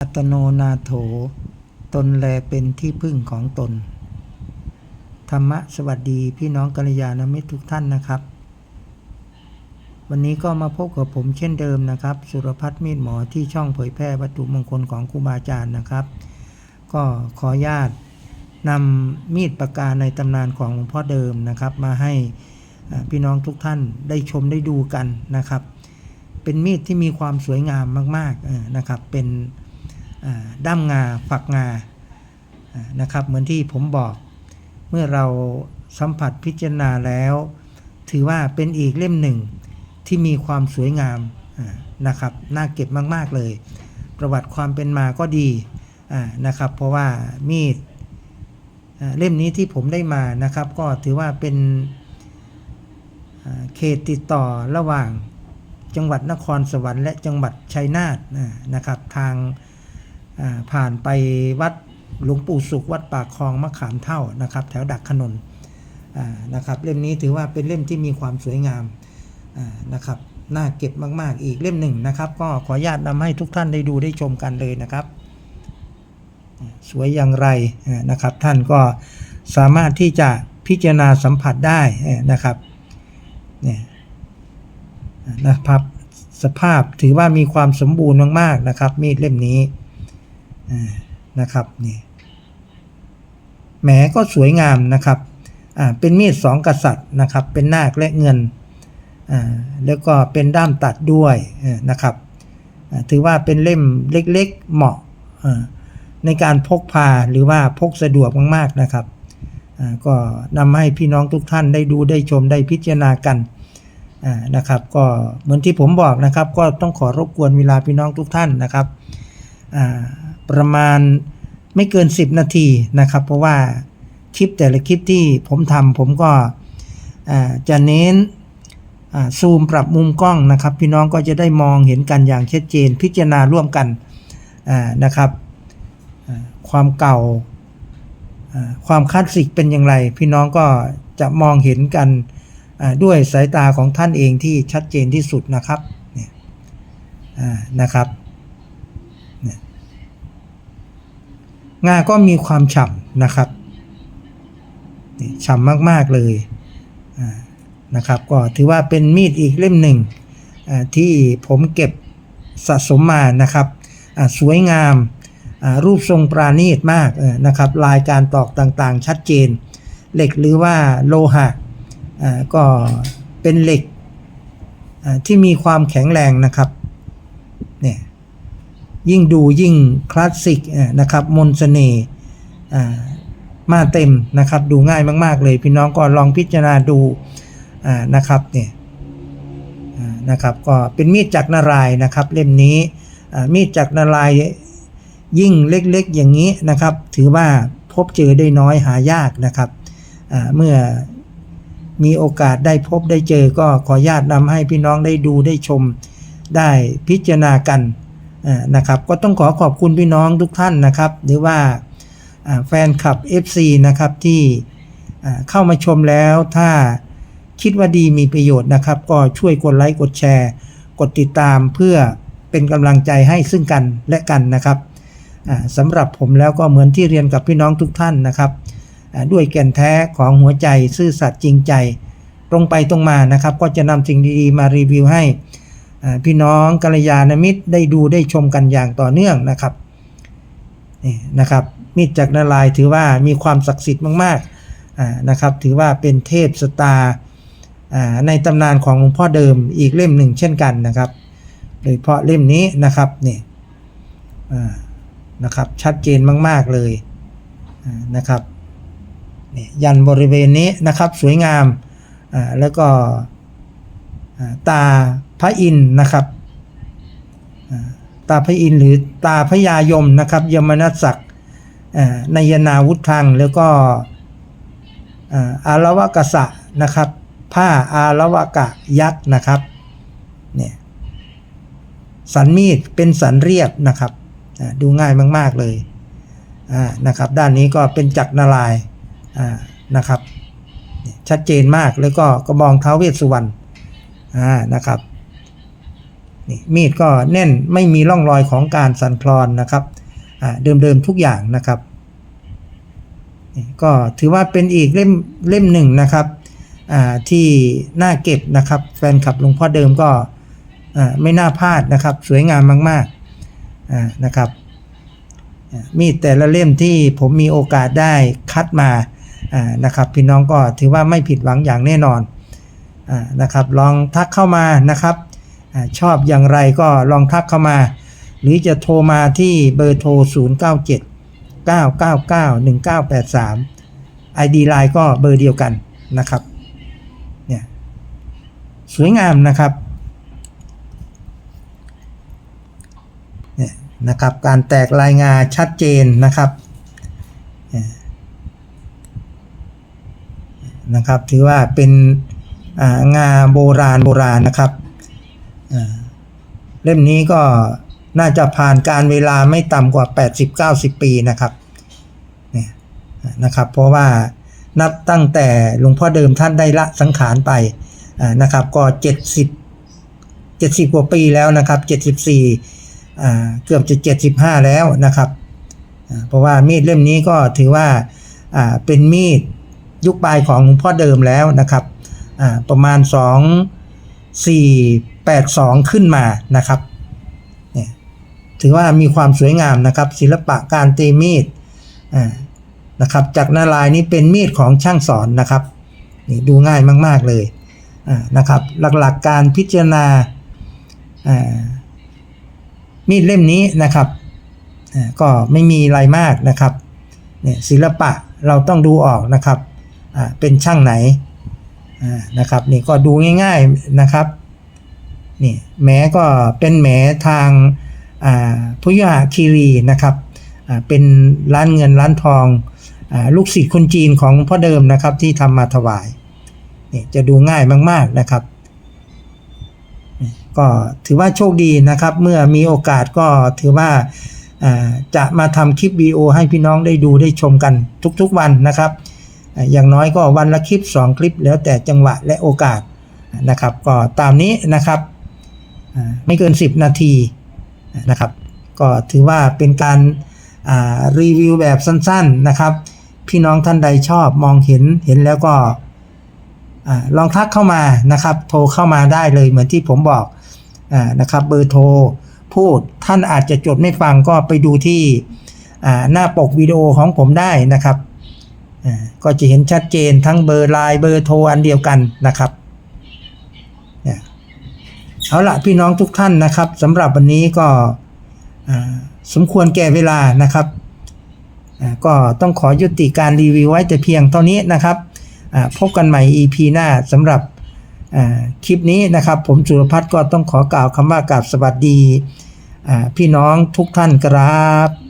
อัตโนนาโถ ตนแลเป็นที่พึ่งของตน ธรรมะสวัสดีพี่น้องกัลยาณมิตรทุกท่านนะครับ วันนี้ก็มาพบกับผมเช่นเดิมนะครับ สุรพัฒน์มีดหมอที่ช่องเผยแพร่วัตถุมงคลของครูบาอาจารย์นะครับ ก็ขอญาตนำมีดปากกาในตำนานของหลวงพ่อเดิมนะครับ มาให้พี่น้องทุกท่านได้ชมได้ดูกันนะครับ เป็นมีดที่มีความสวยงามมากๆนะครับเป็น ด้ามงาฝักงานะครับ เหมือนที่ผมบอกเมื่อเราสัมผัสพิจารณาแล้ว ถือว่าเป็นอีกเล่มหนึ่งที่มีความสวยงามนะครับน่าเก็บมากๆเลย ประวัติความเป็นมาก็ดีนะครับ เพราะว่ามีดเล่มนี้ที่ผมได้มานะครับ ก็ถือว่าเป็นเขตติดต่อระหว่างจังหวัดนครสวรรค์และจังหวัดชัยนาทนะนะครับ ทาง ผ่านไปวัดหลวงปู่สุขวัดปากคลองมะขามเท่านะครับ แถวดักขนนนะครับเล่มนี้ถือว่าเป็นเล่มที่มีความสวยงามนะครับน่าเก็บมาก ๆ อีกเล่มหนึ่งนะครับ ก็ขออนุญาตนำให้ทุกท่านได้ดูได้ชมกันเลยนะครับ สวยอย่างไรนะครับ ท่านก็สามารถที่จะพิจารณาสัมผัสได้นะครับเนี่ยนะครับสภาพถือว่ามีความสมบูรณ์มาก ๆ นะครับ มีดเล่มนี้ นะครับนี่แหมก็สวยงามนะครับเป็นมีดสองกษัตริย์นะครับ เป็นนาคและเงินแล้วก็เป็นด้ามตัดด้วยนะครับถือว่าเป็นเล่มเล็กๆเหมาะในการพกพาหรือว่าพกสะดวกมากๆนะครับก็นำให้พี่น้องทุกท่านได้ดูได้ชมได้พิจารณากันนะครับ ก็เหมือนที่ผมบอกนะครับ ก็ต้องขอรบกวนเวลาพี่น้องทุกท่านนะครับ ประมาณไม่เกิน 10 นาทีนะครับ เพราะว่าคลิปแต่ละคลิปที่ผมทำผมก็จะเน้นซูมปรับมุมกล้องนะครับ พี่น้องก็จะได้มองเห็นกันอย่างชัดเจน พิจารณาร่วมกันนะครับ ความเก่าความคลาสสิกเป็นอย่างไร พี่น้องก็จะมองเห็นกันด้วยสายตาของท่านเองที่ชัดเจนที่สุดนะครับนะครับเนี่ย งาก็มีความฉ่ำนะครับฉ่ำมากๆเลยนะครับ ก็ถือว่าเป็นมีดอีกเล่มหนึ่งที่ผมเก็บสะสมมานะครับสวยงามรูปทรงปราณีตมากนะครับ ลายการตอกต่างๆ ชัดเจน เหล็กหรือว่าโลหะก็เป็นเหล็กที่มีความแข็งแรงนะครับ ยิ่งดูยิ่งคลาสสิกนะครับมนต์เสน่ห์มาเต็มนะครับ ดูง่ายมากๆ เลยพี่น้องก็ลองพิจารณาดูนะครับเนี่ยนะครับก็เป็นมีดจักรนารายนะครับเล่มนี้มีดจักรนารายยิ่งเล็กๆอย่างนี้นะครับ ถือว่าพบเจอได้น้อยหายากนะครับเมื่อมีโอกาสได้พบได้เจอก็ขออนุญาตนำให้พี่น้องได้ดูได้ชมได้พิจารณากัน นะครับก็ต้องขอขอบคุณพี่น้องทุกท่านนะครับ หรือว่าแฟนคลับ FC นะครับที่เข้ามาชมแล้วถ้าคิดว่าดีมีประโยชน์นะครับ ก็ช่วยกดไลค์กดแชร์ กดติดตามเพื่อเป็นกำลังใจให้ซึ่งกันและกันนะครับสำหรับผมแล้วก็เหมือนที่เรียนกับพี่น้องทุกท่านนะครับ ด้วยแก่นแท้ของหัวใจซื่อสัตย์จริงใจ ตรงไปตรงมานะครับ ก็จะนำสิ่งดีๆมารีวิวให้ พี่น้องกัลยาณมิตรได้ดูได้ชมกันอย่างต่อเนื่องนะครับนี่นะครับมีดจากนารายถือว่ามีความศักดิ์สิทธิ์มากๆนะครับ ถือว่าเป็นเทพสตาในตำนานของหลวงพ่อเดิมอีกเล่มหนึ่งเช่นกันนะครับโดยเฉพาะเล่มนี้นะครับนี่นะครับชัดเจนมาก ๆเลยนะครับนี่ยันบริเวณนี้นะครับสวยงามแล้วก็ตา ระอินทร์นะครับตาพระอินทร์หรือตาพระยายมนะครับ ยมนัสศักดิ์นายนาวุธังแล้วก็อารวกษะนะครับ ผ้าอารวกะยักษ์นะครับเนี่ยสันมีดเป็นสันเรียบนะครับดูง่ายมาก ๆเลยนะครับ ด้านนี้ก็เป็นจักรนารายนะครับ ชัดเจนมากแล้วก็กระบองเท้าเวสสุวรรณนะครับ นี่มีดก็แน่นไม่มีร่องรอยของการสั่นคลอนนะครับเดิมๆทุกอย่างนะครับ ก็ถือว่าเป็นอีกเล่มเล่มหนึ่งนะครับที่น่าเก็บนะครับ แฟนคลับหลวงพ่อเดิมก็ไม่น่าพลาดนะครับ สวยงามมากๆนะครับมีดแต่ละเล่มที่ผมมีโอกาสได้คัดมานะครับ พี่น้องก็ถือว่าไม่ผิดหวังอย่างแน่นอนอนะครับ ลองทักเข้ามานะครับ ชอบอย่างไรก็ลองทักเข้ามา หรือจะโทรมาที่เบอร์โทร 097 999 1983 ID Line ก็เบอร์เดียวกันนะครับเนี่ยสวยงามนะครับเนี่ยนะครับ การแตกลายงาชัดเจนนะครับเนี่ยนะครับ ถือว่าเป็นอ่างาโบราณโบราณนะครับ เล่มนี้ก็น่าจะผ่านการเวลาไม่ต่ำกว่า 80-90 ปีนะครับเนี่ยนะครับ เพราะว่านับตั้งแต่หลวงพ่อเดิมท่านได้ละสังขารไปนะครับ ก็ 70 70 กว่าปีแล้วนะครับ 74อ่เกือบจะ 75 แล้วนะครับ เพราะว่ามีดเล่มนี้ก็ถือว่าเป็นมีดยุคปลายของหลวงพ่อเดิมแล้วนะครับประมาณ 2 4 8 2 ขึ้นมานะครับเนี่ยถือว่ามีความสวยงามนะครับ ศิลปะการตีมีดนะครับจากนาลายนี้เป็นมีดของช่างสอนนะครับนี่ดูง่ายมาก ๆเลยนะครับหลักๆการพิจารณามีดเล่มนี้นะครับก็ไม่มีอะไรมากนะครับเนี่ยศิลปะเราต้องดูออกนะครับเป็นช่างไหนนะครับนี่ก็ดูง่าย ๆนะครับ นี่แม้ก็เป็นแหมทางพุทธาคีรีนะครับเป็นร้านเงินร้านทองอลูกศิษย์คนจีนของพ่อเดิมนะครับที่ทำมาถวายนี่จะดูง่ายมาก ๆนะครับ ก็ถือว่าโชคดีนะครับ เมื่อมีโอกาสก็ถือว่าจะมาทำคลิปวีโอให้พี่น้องได้ดูได้ชมกันทุกๆวันนะครับ อย่างน้อยก็วันละคลิป 2 คลิปแล้วแต่จังหวะและโอกาสนะครับ ก็ตามนี้นะครับ ไม่เกิน 10 นาทีนะครับ ก็ถือว่าเป็นการรีวิวแบบสั้นๆนะครับ พี่น้องท่านใดชอบมองเห็นเห็นแล้วก็ลองทักเข้ามานะครับ โทรเข้ามาได้เลยเหมือนที่ผมบอกอนะครับ เบอร์โทรพูดท่านอาจจะจดไม่ฟังก็ไปดูที่หน้าปกวิดีโอของผมได้นะครับ ก็จะเห็นชัดเจนทั้งเบอร์ไลน์เบอร์โทรอันเดียวกันนะครับ เอาละพี่น้องทุกท่านนะครับสำหรับวันนี้ก็สมควรแก่เวลานะครับก็ต้องขอยุติการรีวิวไว้แต่เพียงเท่านี้นะครับพบกันใหม่ EP หน้าสำหรับคลิปนี้นะครับ ผมสุรพัฒน์ก็ต้องขอกล่าวคำว่ากราบสวัสดีพี่น้องทุกท่านครับ